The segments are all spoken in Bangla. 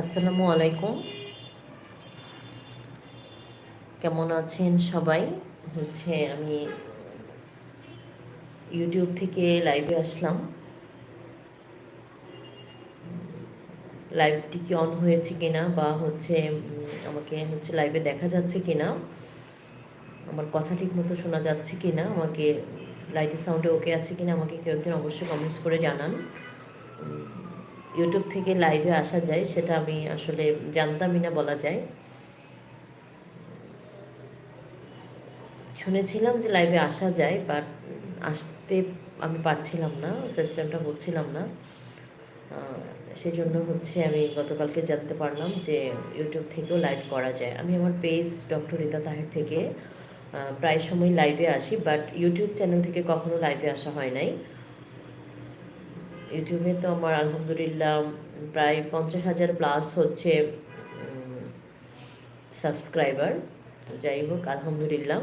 আসসালামু আলাইকুম। কেমন আছেন সবাই? হচ্ছে আমি ইউটিউব থেকে লাইভে আসলাম। লাইভটি কি অন হয়েছে কিনা বা হচ্ছে আমাকে হচ্ছে লাইভে দেখা যাচ্ছে কিনা, আমার কথা ঠিক মতো শোনা যাচ্ছে কিনা, আমাকে লাইটের সাউন্ডে ওকে আছে কিনা, আমাকে কেউ একজন অবশ্যই কমেন্টস করে জানান। ইউটিউব থেকে লাইভে আসা যায়, সেটা আমি আসলে জানতামই না বলা যায়। শুনেছিলাম যে লাইভে আসা যায় বাট আসতে আমি পারছিলাম না সিস্টেমটা বুঝছিলাম না। সেই জন্য হচ্ছে আমি গতকালকে জানতে পারলাম যে ইউটিউব থেকেও লাইভ করা যায়। আমি আমার পেজ ডক্টর রিতা তাহের থেকে প্রায় সময় লাইভে আসি বাট ইউটিউব চ্যানেল থেকে কখনো লাইভে আসা হয় নাই। ইউটিউবে তো আমার আলহামদুলিল্লাহ প্রায় পঞ্চাশ হাজার প্লাস হচ্ছে সাবস্ক্রাইবার তো যাই হোক, আলহামদুলিল্লাহ।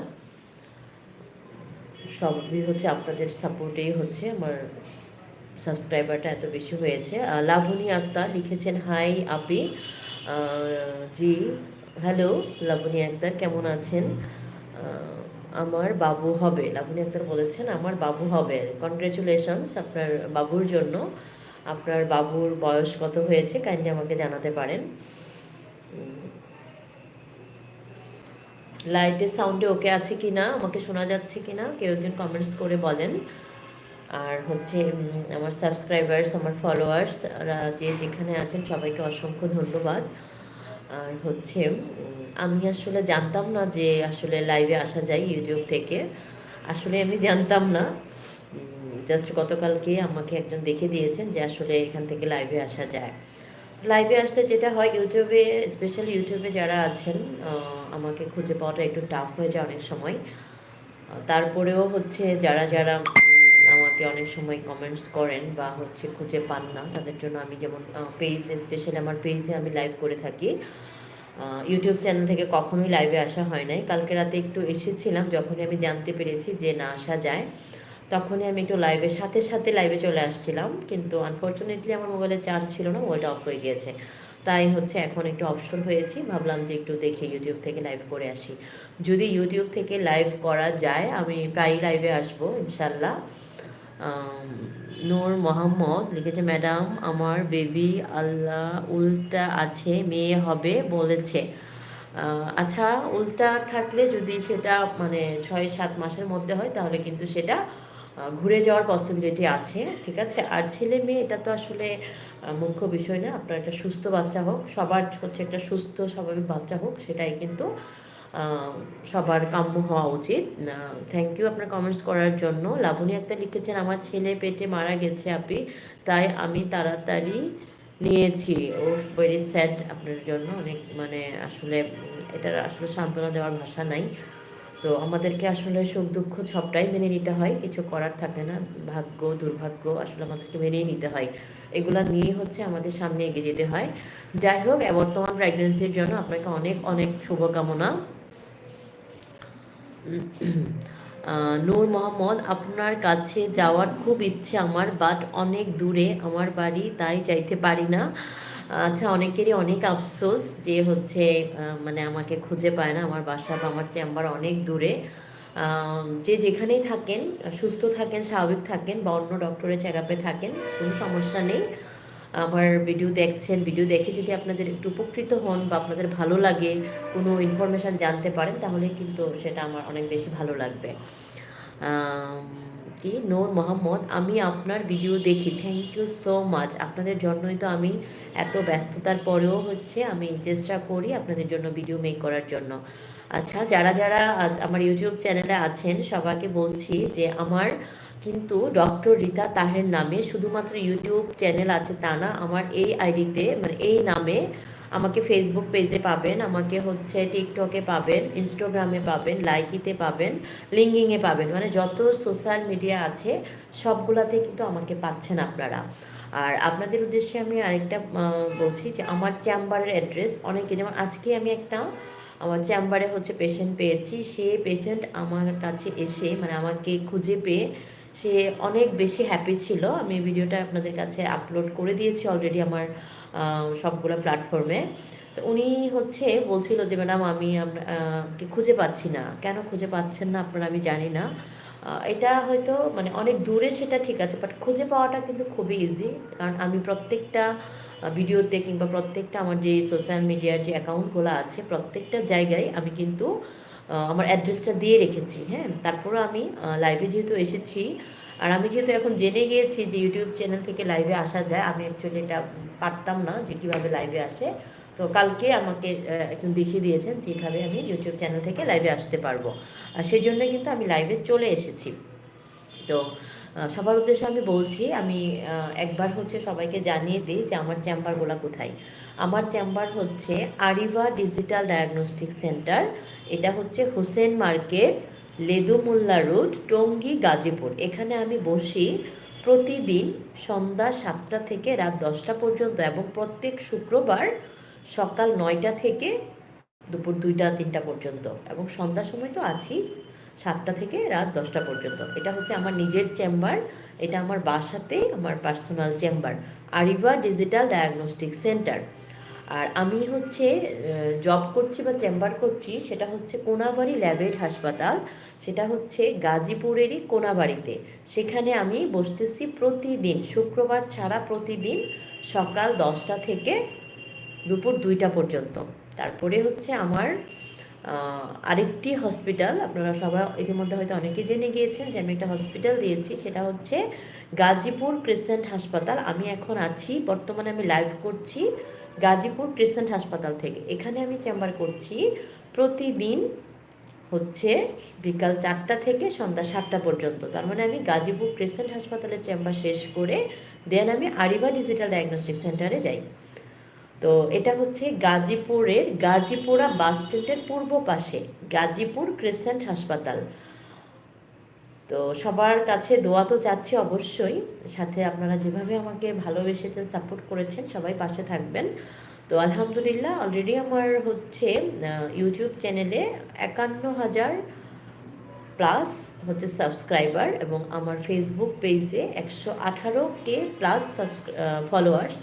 সবই হচ্ছে আপনাদের সাপোর্টেই হচ্ছে, আমার সাবস্ক্রাইবারটা এত বেশি হয়েছে। লাভনী আক্তার লিখেছেন, হাই আপি। জি হ্যালো লাবণী আক্তার, কেমন আছেন? আমার বাবু হবে লাবণী আক্তার বলেছেন, আমার বাবু হবে কনগ্রেচুলেশনস আপনার বাবুর জন্য। আপনার বাবুর বয়স কত হয়েছে কাইন্ডলি আমাকে জানাতে পারেন। লাইটের সাউন্ডে ওকে আছে কি না আমাকে শোনা যাচ্ছে কি না কেউ একজন কমেন্টস করে বলেন। আর হচ্ছে আমার সাবস্ক্রাইবার্স আমার ফলোয়ার্স যে যেখানে আছেন সবাইকে অসংখ্য ধন্যবাদ। আর হচ্ছে আমি আসলে জানতাম না যে আসলে লাইভে আসা যায় ইউটিউব থেকে। আসলে আমি জানতাম না। জাস্ট গতকালকে আমাকে একজন দেখে দিয়েছেন যে আসলে এখান থেকে লাইভে আসা যায়। লাইভে আসলে যেটা হয় ইউটিউবে স্পেশালি ইউটিউবে যারা আছেন আমাকে খুঁজে পাওয়াটা একটু টাফ হয়ে যায় অনেক সময়। তারপরেও হচ্ছে যারা যারা আমাকে অনেক সময় কমেন্টস করেন বা হচ্ছে খুঁজে পান না, তাদের জন্য আমি যেমন পেজে স্পেশালি আমার পেজে আমি লাইভ করে থাকি। ইউটিউব চ্যানেল থেকে কখনোই লাইভে আসা হয় নাই। কালকে রাতে একটু এসেছিলাম, যখনই আমি জানতে পেরেছি যে না, আসা যায়, তখনই আমি একটু লাইভে সাথে সাথে লাইভে চলে আসছিলাম। কিন্তু আনফর্চুনেটলি আমার মোবাইলে চার্জ ছিল না মোবাইলটা অফ হয়ে গিয়েছে। তাই হচ্ছে এখন একটু অপশন হয়েছি, ভাবলাম যে একটু দেখে ইউটিউব থেকে লাইভ করে আসি। যদি ইউটিউব থেকে লাইভ করা যায়, আমি প্রায়ই লাইভে আসব, ইনশাল্লাহ। নূর মোহাম্মদ লিখেছে, ম্যাডাম, আমার বেবি আল্লাহ উল্টা আছে, মেয়ে হবে, বলেছে। আচ্ছা উল্টা থাকলে যদি সেটা মানে ছয় সাত মাসের মধ্যে হয়, তাহলে কিন্তু সেটা ঘুরে যাওয়ার পসিবিলিটি আছে, ঠিক আছে? আর ছেলে মেয়ে, এটা তো আসলে মুখ্য বিষয় না, আপনার একটা সুস্থ বাচ্চা হোক, সবার হচ্ছে একটা সুস্থ, স্বাভাবিক বাচ্চা হোক, সেটাই কিন্তু সবার কাম্য হওয়া উচিত। থ্যাংক ইউ আপনার কমেন্টস করার জন্য। লাবণী একটা লিখেছেন, আমার ছেলে পেটে মারা গেছে আপনি তাই আমি তাড়াতাড়ি নিয়েছি। ও ভেরি স্যাড আপনার জন্য। অনেক মানে আসলে এটার আসলে সান্ত্বনা দেওয়ার ভাষা নাই। তো আমাদেরকে আসলে সুখ দুঃখ সবটাই মেনে নিতে হয়। কিছু করার থাকে না। ভাগ্য, দুর্ভাগ্য আসলে আমাদেরকে মেনেই নিতে হয়। এগুলা নিয়ে হচ্ছে আমাদের সামনে এগিয়ে যেতে হয়। যাই হোক, বর্তমান প্রেগনেন্সির জন্য আপনাকে অনেক অনেক শুভকামনা। নূর মোহাম্মদ, আপনার কাছে যাওয়ার খুব ইচ্ছে আমার বাট অনেক দূরে আমার বাড়ি, তাই যাইতে পারি না। আচ্ছা অনেকেরই অনেক আফসোস যে হচ্ছে মানে আমাকে খুঁজে পায় না, আমার বাসা বা আমার চেম্বার অনেক দূরে। যে যেখানেই থাকেন, সুস্থ থাকেন, স্বাভাবিক থাকেন, বা অন্য ডক্টরের চেক আপে থাকেন, কোনো সমস্যা নেই। আমার ভিডিও দেখছেন ভিডিও দেখে যদি আপনাদের একটু উপকৃত হন বা আপনাদের ভালো লাগে, কোনো ইনফরমেশান জানতে পারেন, তাহলে কিন্তু সেটা আমার অনেক বেশি ভালো লাগবে। কি নূর মোহাম্মদ, আমি আপনার ভিডিও দেখি। থ্যাংক ইউ সো মাচ আপনাদের জন্যই তো আমি এত ব্যস্ততার পরেও হচ্ছে আমি চেষ্টা করি আপনাদের জন্য ভিডিও মেক করার জন্য। আচ্ছা যারা যারা আজ আমার ইউটিউব চ্যানেলে আছেন, সবাইকে বলছি যে আমার কিন্তু ডক্টর রীতা তাহের নামে শুধুমাত্র ইউটিউব চ্যানেল আছে তা না, আমার এই আইডিতে মানে এই নামে আমাকে ফেসবুক পেজে পাবেন, আমাকে হচ্ছে টিকটকে পাবেন ইনস্টাগ্রামে পাবেন লাইকিতে পাবেন লিঙ্কিংয়ে পাবেন মানে যত সোশ্যাল মিডিয়া আছে, সবগুলাতে কিন্তু আমাকে পাচ্ছেন আপনারা। আর আপনাদের উদ্দেশ্যে আমি আরেকটা বলছি যে আমার চেম্বারের অ্যাড্রেস অনেকে, যেমন আজকে আমি একটা, আমার চেম্বারে হচ্ছে পেশেন্ট পেয়েছি, সে পেশেন্ট আমার কাছে এসে মানে আমাকে খুঁজে পেয়ে সে অনেক বেশি হ্যাপি ছিল। আমি ভিডিওটা আপনাদের কাছে আপলোড করে দিয়েছি অলরেডি আমার সবগুলো প্ল্যাটফর্মে তো উনি হচ্ছে বলছিল যে ম্যাডাম আমি কি খুঁজে পাচ্ছি না। কেন খুঁজে পাচ্ছেন না আপনারা আমি জানি না। এটা হয়তো মানে অনেক দূরে সেটা ঠিক আছে বাট খুঁজে পাওয়াটা কিন্তু খুবই ইজি কারণ আমি প্রত্যেকটা ভিডিওতে কিংবা প্রত্যেকটা আমার যে সোশ্যাল মিডিয়ার যে অ্যাকাউন্টগুলো আছে, প্রত্যেকটা জায়গায় আমি কিন্তু আমার অ্যাড্রেসটা দিয়ে রেখেছি হ্যাঁ? তারপরে আমি লাইভে যেহেতু এসেছি, আর আমি যেহেতু এখন জেনে গিয়েছি যে ইউটিউব চ্যানেল থেকে লাইভে আসা যায়, আমি অ্যাকচুয়ালি এটা পারতাম না যে কীভাবে লাইভে আসে। তো কালকে আমাকে একজন দেখিয়ে দিয়েছেন যেভাবে আমি ইউটিউব চ্যানেল থেকে লাইভে আসতে পারব। আর সেই জন্য কিন্তু আমি লাইভে চলে এসেছি। তো সবার উদ্দেশ্যে আমি বলছি, আমি একবার হচ্ছে সবাইকে জানিয়ে দিই যে আমার চেম্বারগুলো কোথায়। আমার চেম্বার হচ্ছে আরিভা ডিজিটাল ডায়াগনস্টিক সেন্টার, এটা হচ্ছে হোসেন মার্কেট লেদুমুল্লা রোড, টঙ্গী, গাজীপুর। এখানে আমি বসি প্রতিদিন সন্ধ্যা সাতটা থেকে রাত দশটা পর্যন্ত এবং প্রত্যেক শুক্রবার সকাল নয়টা থেকে দুপুর দুইটা, তিনটা পর্যন্ত। এবং সন্ধ্যার সময় তো আছি। সাতটা থেকে রাত দশটা পর্যন্ত। এটা হচ্ছে আমার নিজের চেম্বার, এটা আমার বাসাতে আমার personal chamber, Ariva digital diagnostic centre আর আমি হচ্ছে জব করছি বা চেম্বার করছি, সেটা হচ্ছে কোনাবাড়ি ল্যাবেট হাসপাতাল, সেটা হচ্ছে গাজীপুরেরই কোনাবাড়িতে। সেখানে আমি বসতেছি প্রতিদিন, শুক্রবার ছাড়া প্রতিদিন সকাল দশটা থেকে দুপুর দুইটা পর্যন্ত। তারপরে হচ্ছে আমার আরেকটি হসপিটাল আপনারা সবাই ইতিমধ্যে হয়তো অনেকে জেনে গিয়েছেন যে আমি একটা হসপিটাল দিয়েছি, সেটা হচ্ছে গাজীপুর ক্রিসেন্ট হাসপাতাল আমি এখন আছি, বর্তমানে আমি লাইভ করছি গাজীপুর ক্রিসেন্ট হাসপাতাল থেকে। এখানে আমি চেম্বার করছি প্রতিদিন হচ্ছে বিকাল চারটা থেকে সন্ধ্যা সাতটা পর্যন্ত। তার মানে আমি গাজীপুর ক্রিসেন্ট হাসপাতালের চেম্বার শেষ করে, দেন আমি আরিবা ডিজিটাল ডায়াগনস্টিক সেন্টারে যাই। তো এটা হচ্ছে গাজীপুরের গাজীপুরা বাস স্ট্যান্ডের পূর্ব পাশে, গাজীপুর ক্রিসেন্ট হাসপাতাল। তো সবার কাছে দোয়া তো চাচ্ছি অবশ্যই, সাথে আপনারা যেভাবে আমাকে ভালোবেসেছেন সাপোর্ট করেছেন, সবাই পাশে থাকবেন। তো আলহামদুলিল্লাহ অলরেডি আমার হচ্ছে ইউটিউব চ্যানেলে একান্ন হাজার প্লাস হচ্ছে সাবস্ক্রাইবার এবং আমার ফেসবুক পেজে একশো আঠারো কে প্লাস ফলোয়ার্স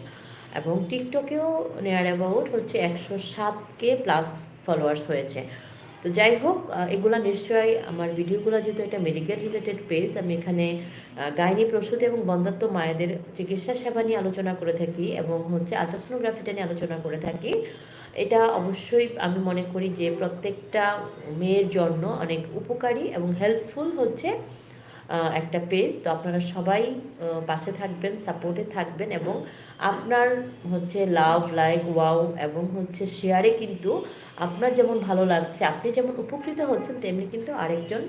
এবং টিকটকেও নেয়ার অ্যাবাউট হচ্ছে একশো সাত কে প্লাস ফলোয়ার্স হয়েছে। তো যাই হোক এগুলা নিশ্চয়ই আমার ভিডিওগুলো যেহেতু একটা মেডিকেল রিলেটেড পেজ আমি এখানে গাইনি প্রসূতি এবং বন্ধাত্ম মায়েদের চিকিৎসা সেবা নিয়ে আলোচনা করে থাকি এবং হচ্ছে আলট্রাসোনোগ্রাফিটা নিয়ে আলোচনা করে থাকি। এটা অবশ্যই আমি মনে করি যে প্রত্যেকটা মেয়ের জন্য অনেক উপকারী এবং হেল্পফুল হচ্ছে একটা পেজ। তো আপনারা সবাই পাশে থাকবেন, সাপোর্টে থাকবেন এবং আপনার হচ্ছে লাভ, লাইক, ওয়াও এবং হচ্ছে শেয়ারে কিন্তু আপনার যেমন ভালো লাগছে, আপনি যেমন উপকৃত হচ্ছেন, তেমনি কিন্তু আরেকজন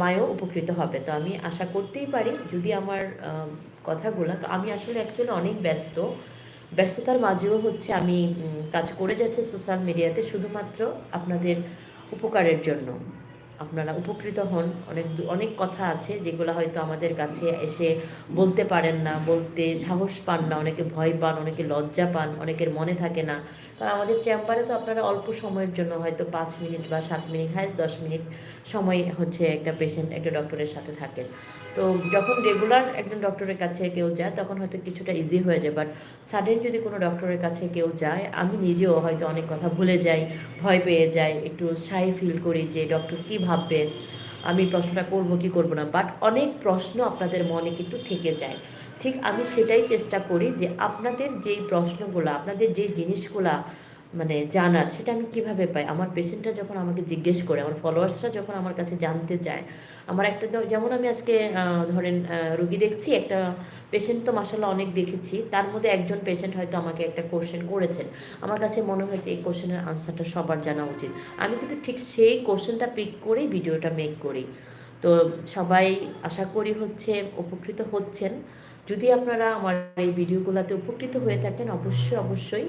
মায়ও উপকৃত হবে। তো আমি আশা করতেই পারি, যদি আমার কথাগুলো আমি আসলে অ্যাকচুয়ালি অনেক ব্যস্ত। ব্যস্ততার মাঝেও হচ্ছে আমি কাজ করে যাচ্ছে সোশ্যাল মিডিয়াতে শুধুমাত্র আপনাদের উপকারের জন্য। আপনারা উপকৃত হন। অনেক অনেক কথা আছে যেগুলো হয়তো আমাদের কাছে এসে বলতে পারেন না, বলতে সাহস পান না, অনেকে ভয় পান, অনেকে লজ্জা পান, অনেকের মনে থাকে না। কারণ আমাদের চেম্বারে তো আপনারা অল্প সময়ের জন্য হয়তো পাঁচ মিনিট বা সাত মিনিট হ্যাঁ দশ মিনিট সময় হচ্ছে একটা পেশেন্ট একটা ডক্টরের সাথে থাকেন। তো যখন রেগুলার একজন ডক্টরের কাছে কেউ যায়, তখন হয়তো কিছুটা ইজি হয়ে যায়। বাট সাডেন যদি কোনো ডক্টরের কাছে কেউ যায়, আমি নিজেও হয়তো অনেক কথা ভুলে যাই, ভয় পেয়ে যাই, একটু সাই ফিল করি যে ডক্টর কী ভাববে, আমি প্রশ্নটা করব কি করব না। বাট অনেক প্রশ্ন আপনাদের মনে কিন্তু থেকে যায়। ঠিক আমি সেটাই চেষ্টা করি যে আপনাদের যেই প্রশ্নগুলো, আপনাদের যেই জিনিসগুলা মানে জানার, সেটা আমি কীভাবে পাই? আমার পেশেন্টরা যখন আমাকে জিজ্ঞেস করে, আমার ফলোয়ার্সরা যখন আমার কাছে জানতে চায়, আমার একটা যেমন আমি আজকে ধরেন রুগী দেখছি, একটা পেশেন্ট তো মাসাল্লাহ অনেক দেখেছি, তার মধ্যে একজন পেশেন্ট হয়তো আমাকে একটা কোশ্চেন করেছেন। আমার কাছে মনে হয়েছে এই কোশ্চেনের আনসারটা সবার জানা উচিত। আমি কিন্তু ঠিক সেই কোশ্চেনটা পিক করেই ভিডিওটা মেক করি। তো সবাই আশা করি হচ্ছে, উপকৃত হচ্ছেন। যদি আপনারা আমার এই ভিডিওগুলোতে উপকৃত হয়ে থাকেন, অবশ্যই অবশ্যই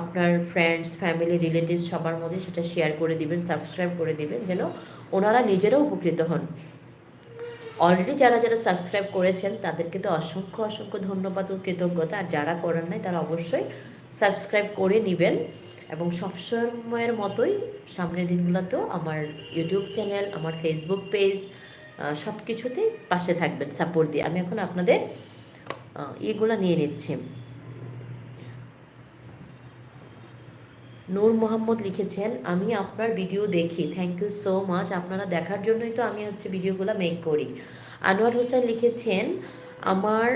আপনার ফ্রেন্ডস ফ্যামিলি রিলেটিভ সবার মধ্যে সেটা শেয়ার করে দিবেন সাবস্ক্রাইব করে দিবেন, যেন ওনারা নিজেরাও উপকৃত হন। অলরেডি যারা যারা সাবস্ক্রাইব করেছেন, তাদেরকে তো অসংখ্য অসংখ্য ধন্যবাদ ও কৃতজ্ঞতা। আর যারা করেন নাই, তারা অবশ্যই সাবস্ক্রাইব করে নেবেন। এবং সবসময়ের মতোই সামনের দিনগুলোতেও আমার ইউটিউব চ্যানেল আমার ফেসবুক পেজ সব কিছুতেই পাশে থাকবেন সাপোর্ট দিয়ে। আমি এখন আপনাদের ইয়েগুলো নিয়ে নিচ্ছি। নূর মোহাম্মদ লিখেছেন, আমি আপনার ভিডিও দেখি থ্যাংক ইউ সো মাচ আপনারা দেখার জন্যই তো আমি হচ্ছে ভিডিওগুলো মেক করি। আনোয়ার হোসেন লিখেছেন, আমার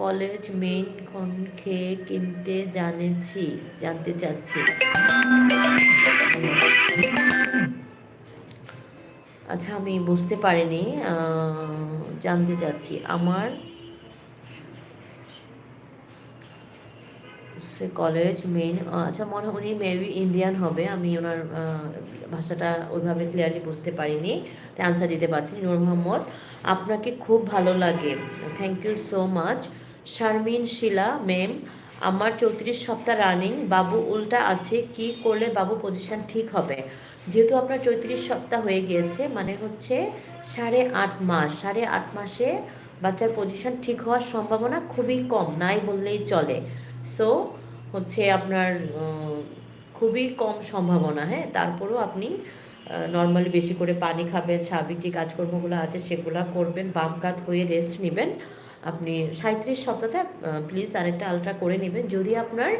কলেজ মেইন খন খেয়ে কিনতে জানেছি, জানতে চাচ্ছি। আচ্ছা আমি বুঝতে পারিনি জানতে চাচ্ছি। আমার সে কলেজ মেইন আচ্ছা মনে উনি মেবি ইন্ডিয়ান হবে, আমি ওনার ভাষাটা ওইভাবে ক্লিয়ারলি বুঝতে পারিনি তাই আনসার দিতে পারছি নূর মোহাম্মদ, আপনাকে খুব ভালো লাগে। Thank you so much Sharmin Shila ma'am আমার চৌত্রিশ সপ্তাহ রানিং বাবু উল্টা আছে, কি করলে বাবু পজিশন ঠিক হবে? যেহেতু আপনার চৌত্রিশ সপ্তাহ হয়ে গিয়েছে মানে হচ্ছে সাড়ে আট মাস, সাড়ে আট মাসে বাচ্চার পজিশন ঠিক হওয়ার সম্ভাবনা খুবই কম, নাই বললেই চলে। সো হচ্ছে আপনার খুবই কম সম্ভাবনা হ্যাঁ? তারপরেও আপনি নর্মালি বেশি করে পানি খাবেন, স্বাভাবিক যে কাজকর্মগুলো আছে সেগুলো করবেন, বাম কাত হয়ে রেস্ট নেবেন। আপনি সাঁত্রিশ সপ্তাহে প্লিজ আরেকটা আলট্রা করে নেবেন। যদি আপনার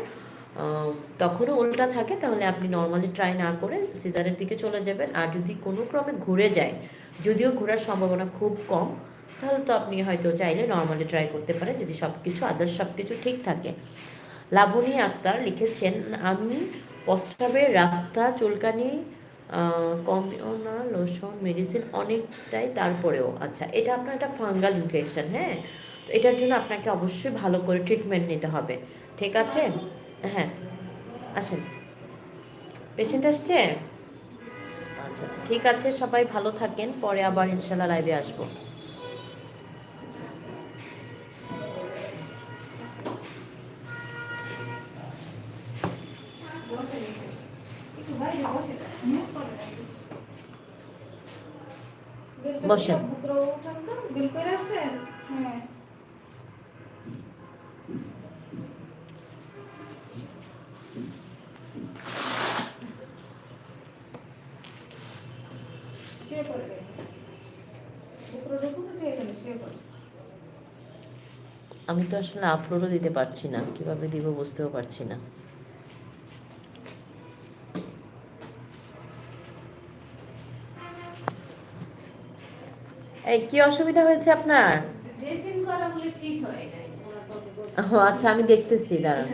তখনও উল্টা থাকে, তাহলে আপনি নর্মালি ট্রাই না করে সিজারের দিকে চলে যাবেন। আর যদি কোনো ক্রমে ঘুরে যায়, যদিও ঘোরার সম্ভাবনা খুব কম, তাহলে তো আপনি হয়তো চাইলে নর্মালি ট্রাই করতে পারেন, যদি সব কিছু আদার্স সব কিছু ঠিক থাকে। লাবণী আক্তার লিখেছেন, আমি প্রস্রাবের রাস্তা চুলকানি কমিও না লোশন মেডিসিন অনেকটাই তারপরেও। আচ্ছা এটা আপনার একটা ফাঙ্গাল ইনফেকশন হ্যাঁ? তো এটার জন্য আপনাকে অবশ্যই ভালো করে ট্রিটমেন্ট নিতে হবে, ঠিক আছে? হ্যাঁ আসেন। পেশেন্ট আসছে? আচ্ছা আচ্ছা ঠিক আছে, সবাই ভালো থাকেন, পরে আবার ইনশাল্লাহ লাইভে আসব। বসেন। বিল পড়বে আমি তো আসলে আপলোডও দিতে পারছি না। কীভাবে দিব বুঝতেও পারছি না। এই কি অসুবিধা হয়েছে আপনার। ও আচ্ছা আমি দেখতেছি দাঁড়ান